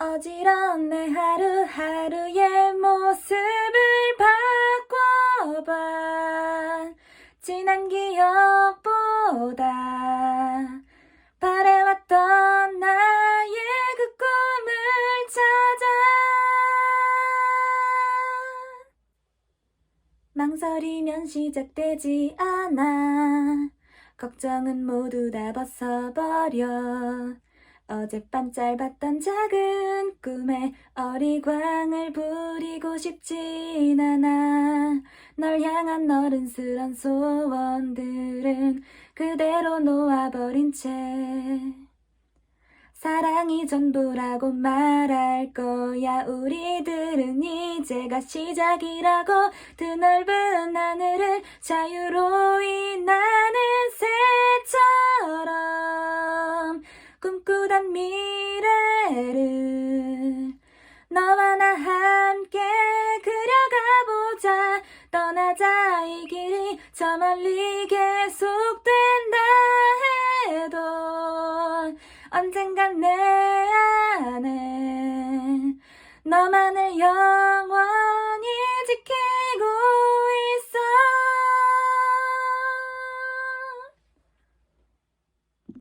어지러운 내 하루하루의 모습을 바꿔봐. 지난 기억보다 바래왔던 나의 그 꿈을 찾아. 망설이면 시작되지 않아. 걱정은 모두 다 벗어버려 어젯밤 짧았던 작은 꿈에 어리광을 부리고 싶진 않아. 널 향한 어른스런 소원들은 그대로 놓아버린 채. 사랑이 전부라고 말할 거야. 우리들은 이제가 시작이라고 드넓은 하늘을 자유로이 나는 새처럼 꿈꾸 던 미래를 너와 나 함께 그려가보자. 떠나자 이 길이 저 멀리 계속된다 해도 언젠간 내 안에 너만을 영